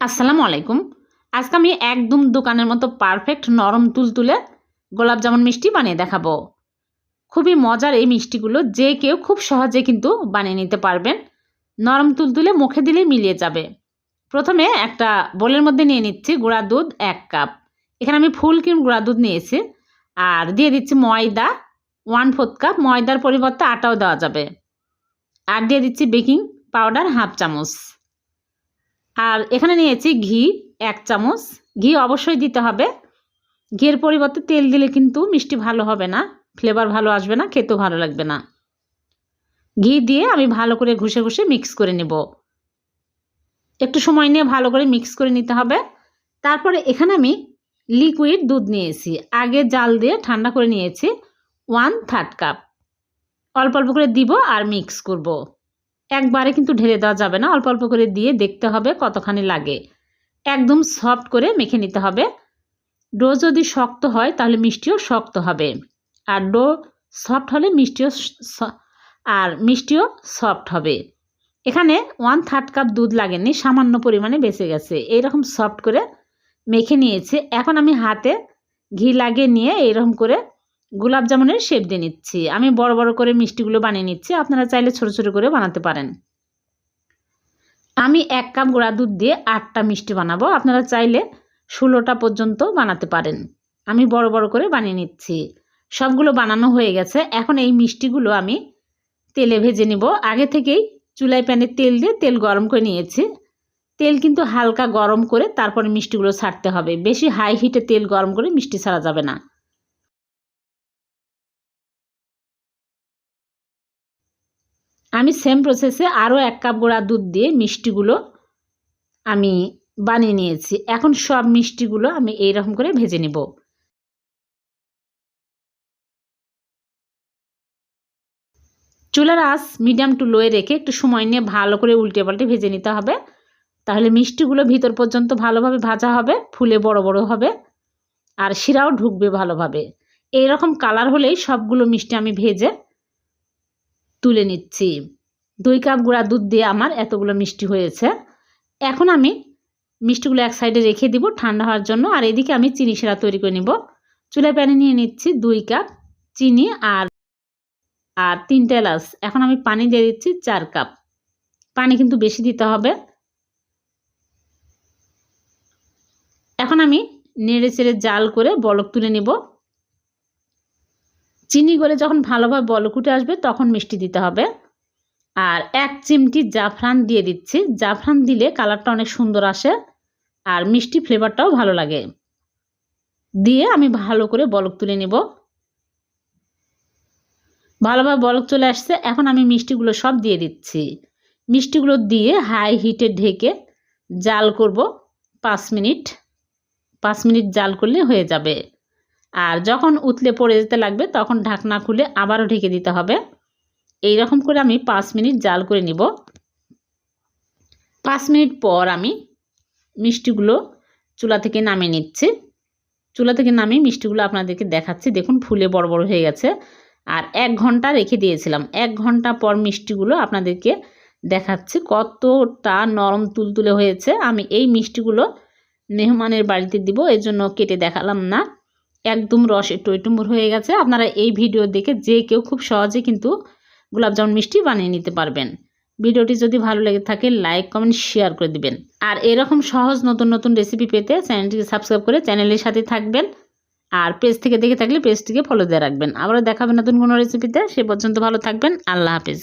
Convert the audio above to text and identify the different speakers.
Speaker 1: আসসালামু আলাইকুম। আজকে আমি একদম দোকানের মতো পারফেক্ট নরম তুলতুলে গোলাপ জামুন মিষ্টি বানিয়ে দেখাবো। খুবই মজার এই মিষ্টিগুলো যে কেউ খুব সহজে কিন্তু বানিয়ে নিতে পারবেন। নরম তুলতুলে মুখে দিলে মিলিয়ে যাবে। প্রথমে একটা বোলের মধ্যে নিয়ে নিচ্ছি গুঁড়া দুধ এক কাপ। এখানে আমি ফুল ক্রিম গুঁড়া দুধ নিয়েছি। আর দিয়ে দিচ্ছি ময়দা ওয়ান ফোর্থ কাপ। ময়দার পরিবর্তে আটাও দেওয়া যাবে। আর দিয়ে দিচ্ছি বেকিং পাউডার হাফ চামচ। আর এখানে নিয়েছি ঘি, এক চামচ। ঘি অবশ্যই দিতে হবে। ঘিয়ের পরিবর্তে তেল দিলে কিন্তু মিষ্টি ভালো হবে না ফ্লেভার ভালো আসবে না, খেতেও ভালো লাগবে না। ঘি দিয়ে আমি ভালো করে ঘষে ঘুষে মিক্স করে নেব। একটু সময় নিয়ে ভালো করে মিক্স করে নিতে হবে। তারপরে এখানে আমি লিকুইড দুধ নিয়েছি। আগে জাল দিয়ে ঠান্ডা করে নিয়েছি। ওয়ান থার্ড কাপ অল্প অল্প করে দিব আর মিক্স করব। একবারে কিন্তু ঢেলে দেওয়া যাবে না। অল্প অল্প করে দিয়ে দেখতে হবে কতখানি লাগে। একদম সফট করে মেখে নিতে হবে। ডো যদি শক্ত হয় তাহলে মিষ্টিও শক্ত হবে। আর ডো সফট হলে মিষ্টিও আর মিষ্টিও সফট হবে। এখানে ওয়ান থার্ড কাপ দুধ লাগেনি, সামান্য পরিমাণে বেঁচে গেছে। এইরকম সফট করে মেখে নিয়েছে। এখন আমি হাতে ঘি লাগিয়ে নিয়ে এইরকম করে গোলাপ জামুনের শেপ দিয়ে নিচ্ছি। আমি বড় বড় করে মিষ্টিগুলো বানিয়ে নিচ্ছি। আপনারা চাইলে ছোট ছোট করে বানাতে পারেন। আমি এক কাপ গোড়া দুধ দিয়ে আটটা মিষ্টি বানাবো। আপনারা চাইলে ষোলোটা পর্যন্ত বানাতে পারেন। আমি বড় বড় করে বানিয়ে নিচ্ছি। সবগুলো বানানো হয়ে গেছে। এখন এই মিষ্টিগুলো আমি তেলে ভেজে নিব। আগে থেকেই চুলায় প্যানে তেল দিয়ে তেল গরম করে নিয়েছি। তেল কিন্তু হালকা গরম করে তারপরে মিষ্টিগুলো ছাড়তে হবে। বেশি হাই হিটে তেল গরম করে মিষ্টি ছাড়া যাবে না। আমি সেম প্রসেসে আরও এক কাপ গোড়া দুধ দিয়ে মিষ্টিগুলো আমি বানিয়ে নিয়েছি। এখন সব মিষ্টিগুলো আমি এই রকম করে ভেজে নেব। চুলার আঁচ মিডিয়াম টু লোয়ে রেখে একটু সময় নিয়ে ভালো করে উল্টে পাল্টে ভেজে নিতে হবে। তাহলে মিষ্টিগুলো ভিতর পর্যন্ত ভালোভাবে ভাজা হবে, ফুলে বড় বড় হবে আর শিরাও ঢুকবে ভালোভাবে। এই রকম কালার হলেই সবগুলো মিষ্টি আমি ভেজে তুলে নিচ্ছি। দুই কাপ গুঁড়া দুধ দিয়ে আমার এতগুলো মিষ্টি হয়েছে। এখন আমি মিষ্টিগুলো এক সাইডে রেখে দিব ঠান্ডা হওয়ার জন্য। আর এদিকে আমি চিনি সেরা তৈরি করে নিব। চুলা প্যানে নিয়ে নিচ্ছি দুই কাপ চিনি আর আর তিনটে এলাচ এখন আমি পানি দিয়ে দিচ্ছি চার কাপ। পানি কিন্তু বেশি দিতে হবে। এখন আমি নেড়ে চেড়ে জাল করে বলক তুলে নেব। চিনি গলে যখন ভালোভাবে বলক উঠে আসবে, তখন মিষ্টি দিতে হবে। আর এক চিমটি জাফরান দিয়ে দিচ্ছি। জাফরান দিলে কালারটা অনেক সুন্দর আসে আর মিষ্টি ফ্লেভারটাও ভালো লাগে। দিয়ে আমি ভালো করে বলক তুলে নেব। ভালোভাবে বলক চলে আসছে। এখন আমি মিষ্টিগুলো সব দিয়ে দিচ্ছি। মিষ্টিগুলো দিয়ে হাই হিটে ঢেকে জাল করব। পাঁচ মিনিট। পাঁচ মিনিট জাল করলে হয়ে যাবে। আর যখন উতলে পড়ে যেতে লাগবে, তখন ঢাকনা খুলে আবারও ঢেকে দিতে হবে। এই রকম করে আমি পাঁচ মিনিট জাল করে নিব। পাঁচ মিনিট পর আমি মিষ্টিগুলো চুলা থেকে নামিয়ে নিচ্ছি। চুলা থেকে নামিয়ে মিষ্টিগুলো আপনাদেরকে দেখাচ্ছি। দেখুন, ফুলে বড় বড় হয়ে গেছে। আর এক ঘণ্টা রেখে দিয়েছিলাম। এক ঘণ্টা পর মিষ্টিগুলো আপনাদেরকে দেখাচ্ছি। কতটা নরম তুলতুলে হয়েছে। আমি এই মিষ্টিগুলো মেহমানের বাড়িতে দিব, এর জন্য কেটে দেখালাম না। একদম রসে টইটুম্বুর হয়ে গেছে। আপনারা এই ভিডিও দেখে যে কেউ খুব সহজে কিন্তু গোলাপজামুন মিষ্টি বানিয়ে নিতে পারবেন। ভিডিওটি যদি ভালো লেগে থাকে, লাইক, কমেন্ট, শেয়ার করে দিবেন। আর এরকম সহজ নতুন নতুন রেসিপি পেতে চ্যানেলটিকে সাবস্ক্রাইব করে চ্যানেলের সাথে থাকবেন। আর পেজ থেকে দেখে থাকলে পেজটিকে ফলো দিয়ে রাখবেন। আবারও দেখাবেন নতুন কোনো রেসিপিতে। সে পর্যন্ত ভালো থাকবেন। আল্লাহ হাফিজ।